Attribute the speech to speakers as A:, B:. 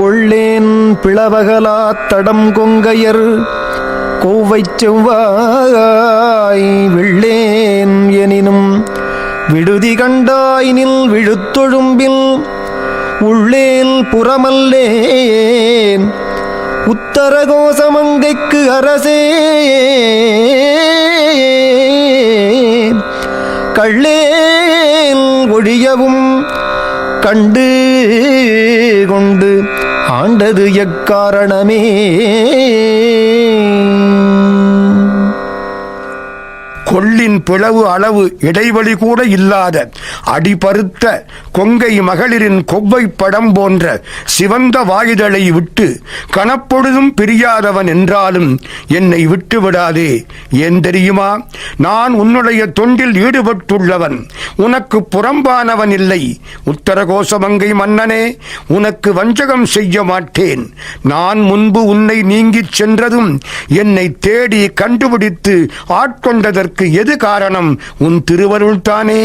A: கொள்ளேன் பிளவகலா தடம் கொங்கையர். கோவை செவ்வாய் வெள்ளேன் எனினும் விடுதி கண்டாயினில் விழுத்தொழும்பில் உள்ளேல் புறமல்லேன். உத்தரகோசமங்கைக்கு அரசே. கள்ளேல் ஒழியவும் கண்டு கொண்டு ஆண்டது எக்காரணமே?
B: கொள்ளின் பிளவு அளவு இடைவெளி கூட இல்லாத அடிபருத்த கொங்கை மகளிரின் கொவ்வை படம் போன்ற சிவந்த வாயுதலை விட்டு கணப்பொழுதும் பிரியாதவன் என்றாலும் என்னை விட்டு விடாதே ஏன் தெரியுமா? நான் உன்னுடைய தொண்டில் ஈடுபட்டுள்ளவன். உனக்கு புறம்பானவன் இல்லை. உத்தரகோசமங்கை மன்னனே உனக்கு வஞ்சகம் செய்ய மாட்டேன். நான் முன்பு உன்னை நீங்கிச் சென்றதும் என்னை தேடி கண்டுபிடித்து ஆட்கொண்டதற்கு எது காரணம்? உன் திருவருள்தானே.